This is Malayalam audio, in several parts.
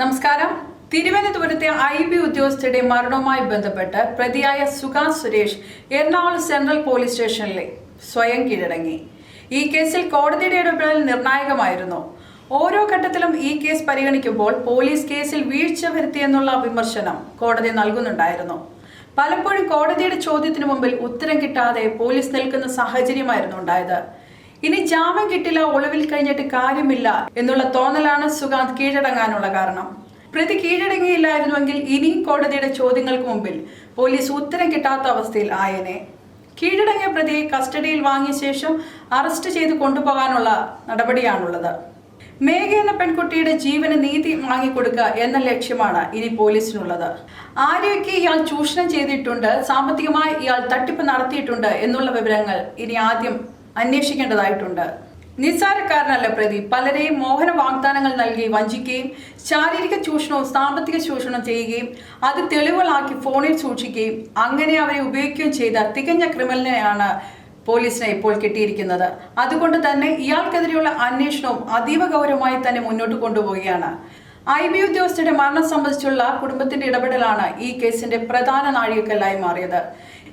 നമസ്കാരം. തിരുവനന്തപുരത്തെ ഐ ബി ഉദ്യോഗസ്ഥരുടെ മരണവുമായി ബന്ധപ്പെട്ട് പ്രതിയായ സുകാന്ത് സുരേഷ് എറണാകുളം സെൻട്രൽ പോലീസ് സ്റ്റേഷനിലെ സ്വയം കീഴടങ്ങി. ഈ കേസിൽ കോടതിയുടെ ഇടപെടൽ നിർണായകമായിരുന്നു. ഓരോ ഘട്ടത്തിലും ഈ കേസ് പരിഗണിക്കുമ്പോൾ പോലീസ് കേസിൽ വീഴ്ച വരുത്തിയെന്നുള്ള വിമർശനം കോടതി നൽകുന്നുണ്ടായിരുന്നു. പലപ്പോഴും കോടതിയുടെ ചോദ്യത്തിന് മുമ്പിൽ ഉത്തരം കിട്ടാതെ പോലീസ് നിൽക്കുന്ന സാഹചര്യമായിരുന്നു ഉണ്ടായത്. ഇനി ജാമ്യം കിട്ടില്ല ഒളിവിൽ കഴിഞ്ഞിട്ട് കാര്യമില്ല എന്നുള്ള തോന്നലാണ് സുഗാന്ത് കീഴടങ്ങാനുള്ള കാരണം. പ്രതി കീഴടങ്ങിയില്ലായിരുന്നുവെങ്കിൽ ഇനിയും കോടതിയുടെ ചോദ്യങ്ങൾക്ക് മുമ്പിൽ പോലീസ് ഉത്തരം കിട്ടാത്ത അവസ്ഥയിൽ ആയനെ. കീഴടങ്ങിയ പ്രതിയെ കസ്റ്റഡിയിൽ വാങ്ങിയ ശേഷം അറസ്റ്റ് ചെയ്ത് കൊണ്ടുപോകാനുള്ള നടപടിയാണുള്ളത്. മേഘ എന്ന പെൺകുട്ടിയുടെ ജീവന് നീതി വാങ്ങിക്കൊടുക്കുക എന്ന ലക്ഷ്യമാണ് ഇനി പോലീസിനുള്ളത്. ആരെയൊക്കെ ഇയാൾ ചൂഷണം ചെയ്തിട്ടുണ്ട് സാമ്പത്തികമായി ഇയാൾ തട്ടിപ്പ് നടത്തിയിട്ടുണ്ട് എന്നുള്ള വിവരങ്ങൾ ഇനി ആദ്യം അന്വേഷിക്കേണ്ടതായിട്ടുണ്ട്. നിസ്സാരക്കാരനല്ല പ്രതി. പലരെയും മോഹന വാഗ്ദാനങ്ങൾ നൽകി വഞ്ചിക്കുകയും ശാരീരിക ചൂഷണവും സാമ്പത്തിക ചൂഷണവും ചെയ്യുകയും അത് തെളിവുകളാക്കി ഫോണിൽ സൂക്ഷിക്കുകയും അങ്ങനെ അവരെ ഉപയോഗിക്കുകയും ചെയ്ത തികഞ്ഞ ക്രിമിനലിനെയാണ് പോലീസിനെ ഇപ്പോൾ കിട്ടിയിരിക്കുന്നത്. അതുകൊണ്ട് തന്നെ ഇയാൾക്കെതിരെയുള്ള അന്വേഷണവും അതീവ ഗൗരവമായി തന്നെ മുന്നോട്ട് കൊണ്ടുപോവുകയാണ്. ഐ ബി ഉദ്യോഗസ്ഥരുടെ മരണം സംബന്ധിച്ചുള്ള കുടുംബത്തിന്റെ ഇടപെടലാണ് ഈ കേസിന്റെ പ്രധാന നാഴികക്കല്ലായി മാറിയത്.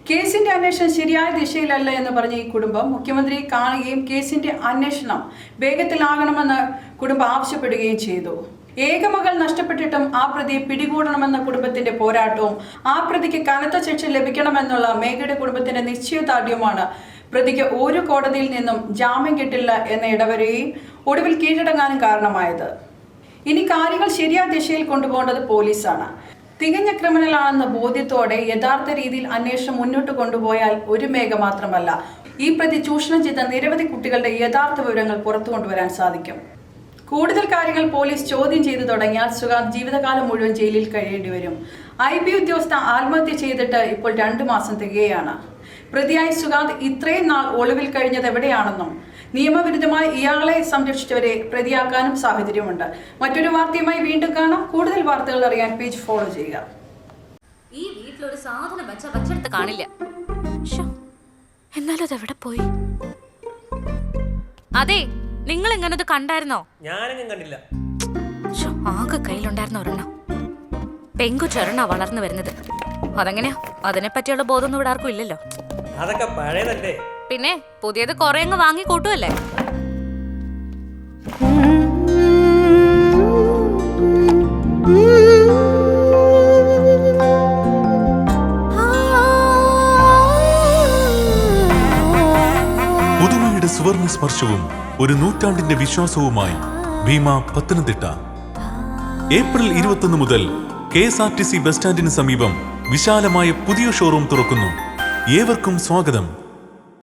കേസിന്റെ അന്വേഷണം ശരിയായ ദിശയിലല്ല എന്ന് പറഞ്ഞ ഈ കുടുംബം മുഖ്യമന്ത്രി കാണുകയും കേസിന്റെ അന്വേഷണം വേഗത്തിലാകണമെന്ന് കുടുംബം ആവശ്യപ്പെടുകയും ചെയ്തു. ഏകമകൾ നഷ്ടപ്പെട്ടിട്ടും ആ പ്രതിയെ പിടികൂടണമെന്ന കുടുംബത്തിന്റെ പോരാട്ടവും ആ പ്രതിക്ക് കനത്ത ശിക്ഷ ലഭിക്കണമെന്നുള്ള മേഘയുടെ കുടുംബത്തിന്റെ നിശ്ചയദാർഢ്യമാണ് പ്രതിക്ക് ഒരു കോടതിയിൽ നിന്നും ജാമ്യം കിട്ടില്ല എന്ന ഇടവരെയും ഒടുവിൽ കീഴടങ്ങാനും കാരണമായത്. ഇനി കാര്യങ്ങൾ ശരിയായ ദിശയിൽ കൊണ്ടുപോകേണ്ടത് പോലീസാണ്. തികഞ്ഞ ക്രിമിനലാണെന്ന ബോധ്യത്തോടെ യഥാർത്ഥ രീതിയിൽ അന്വേഷണം മുന്നോട്ട് കൊണ്ടുപോയാൽ ഒരു മേഘ മാത്രമല്ല. ഈ പ്രതി ചൂഷണം ചെയ്ത നിരവധി കുട്ടികളുടെ യഥാർത്ഥ വിവരങ്ങൾ പുറത്തു കൊണ്ടുവരാൻ സാധിക്കും. കൂടുതൽ കാര്യങ്ങൾ പോലീസ് ചോദ്യം ചെയ്തു തുടങ്ങിയാൽ സുഗാന്ത് ജീവിതകാലം മുഴുവൻ ജയിലിൽ കഴിയേണ്ടി വരും. ഐ ബി ഉദ്യോഗസ്ഥ ആത്മഹത്യ ചെയ്തിട്ട് ഇപ്പോൾ രണ്ടു മാസം തികയാണ്. പ്രതിയായി സുഗാന്ത് ഇത്രയും നാൾ ഒളിവിൽ കഴിഞ്ഞത് എവിടെയാണെന്നും നിയമവിരുദ്ധമായി ഇയാളെ സംരക്ഷിച്ചവരെ പ്രതിയാക്കാനും സാഹചര്യമുണ്ട്. മറ്റൊരു വാർത്തയുമായി വീണ്ടും കാണാം. കൂടുതൽ വാർത്തകൾ അറിയാൻ പേജ് ഫോളോ ചെയ്യുക. ഈ വീട്ടിലൊരു സാധനം വെച്ച വെച്ചെടുത്ത് കാണില്ല. ശ്ശോ, എന്നാലും അതെവിടെ പോയി? അതെ നിങ്ങൾ എങ്ങനത് കണ്ടായിരുന്നോ? ഞാനെങ്ങും കണ്ടില്ല. ശ്ശോ, ആകെ കയ്യിലുണ്ടായിരുന്ന ഒരെണ്ണം. പെങ്കുച്ചൊരെണ്ണ വളർന്നു വരുന്നത്. അതെങ്ങനെയാ? അതിനെ പറ്റിയുള്ള ബോധമൊന്നും ഇവിടെ ആർക്കും ഇല്ലല്ലോ. അതൊക്കെ പഴയതല്ലേ? പിന്നെ പുതിയത് കുറെ അങ്ങ് വാങ്ങി കൂട്ടുമല്ലേ പുതുമയുടെ സുവർണ സ്പർശവും ഒരു നൂറ്റാണ്ടിന്റെ വിശ്വാസവുമായി ഭീമ പത്തനംതിട്ട. ഏപ്രിൽ ഇരുപത്തൊന്ന് മുതൽ K S R T C bus സ്റ്റാൻഡിന് സമീപം വിശാലമായ പുതിയ ഷോറൂം തുറക്കുന്നു. ഏവർക്കും സ്വാഗതം.